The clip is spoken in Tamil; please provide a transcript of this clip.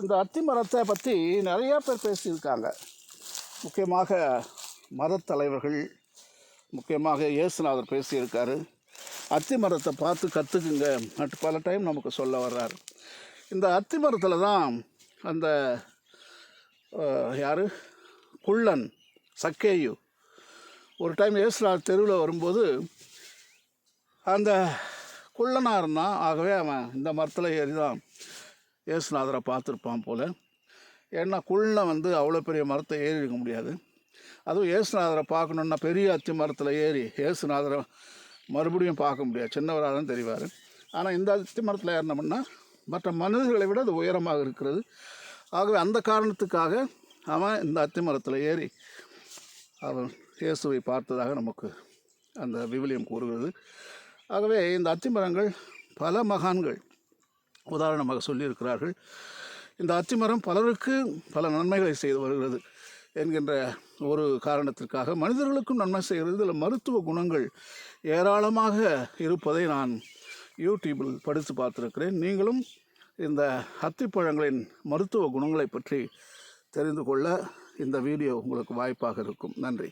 இந்த அத்தி மரத்தை பற்றி நிறையா பேர் பேசியிருக்காங்க. முக்கியமாக மரத்தலைவர்கள் முக்கியமாக இயேசுநாதர் பேசியிருக்காரு. அத்தி மரத்தை பார்த்து கற்றுக்குங்க நட்டு பல டைம் நமக்கு சொல்ல வர்றார். இந்த அத்தி மரத்தில் தான் அந்த யார்? குள்ளன் சக்கேயு. ஒரு டைம் இயேசுநாதர் தெருவில் வரும்போது அந்த குள்ளனாக இருந்தான். ஆகவே அவன் இந்த மரத்தில் ஏறி தான் இயேசுநாதரை பார்த்துருப்பான் போல். ஏன்னா குள்ள வந்து அவ்வளோ பெரிய மரத்தை ஏறி இருக்க முடியாது. அதுவும் இயேசுநாதரை பார்க்கணுன்னா பெரிய அத்தி மரத்தில் ஏறி இயேசுநாதரை மறுபடியும் பார்க்க முடியாது. சின்னவராக தான் தெரிவார். ஆனால் இந்த அத்தி மரத்தில் ஏறினோம்னா மற்ற மனிதர்களை விட அது உயரமாக இருக்கிறது. ஆகவே அந்த காரணத்துக்காக அவன் இந்த அத்தி மரத்தில் ஏறி அவன் இயேசுவை பார்த்ததாக நமக்கு அந்த விவிலியம் கூறுகிறது. ஆகவே இந்த அத்திமரங்கள் பல மகான்கள் உதாரணமாக சொல்லியிருக்கிறார்கள். இந்த அத்திமரம் பலருக்கு பல நன்மைகளை செய்து வருகிறது என்கின்ற ஒரு காரணத்திற்காக மனிதர்களுக்கும் நன்மை செய்கிறது. இதில் மருத்துவ குணங்கள் ஏராளமாக இருப்பதை நான் யூடியூப்பில் படித்து பார்த்துருக்கிறேன். நீங்களும் இந்த அத்திப்பழங்களின் மருத்துவ குணங்களை பற்றி தெரிந்து கொள்ள இந்த வீடியோ உங்களுக்கு வாய்ப்பாக இருக்கும். நன்றி.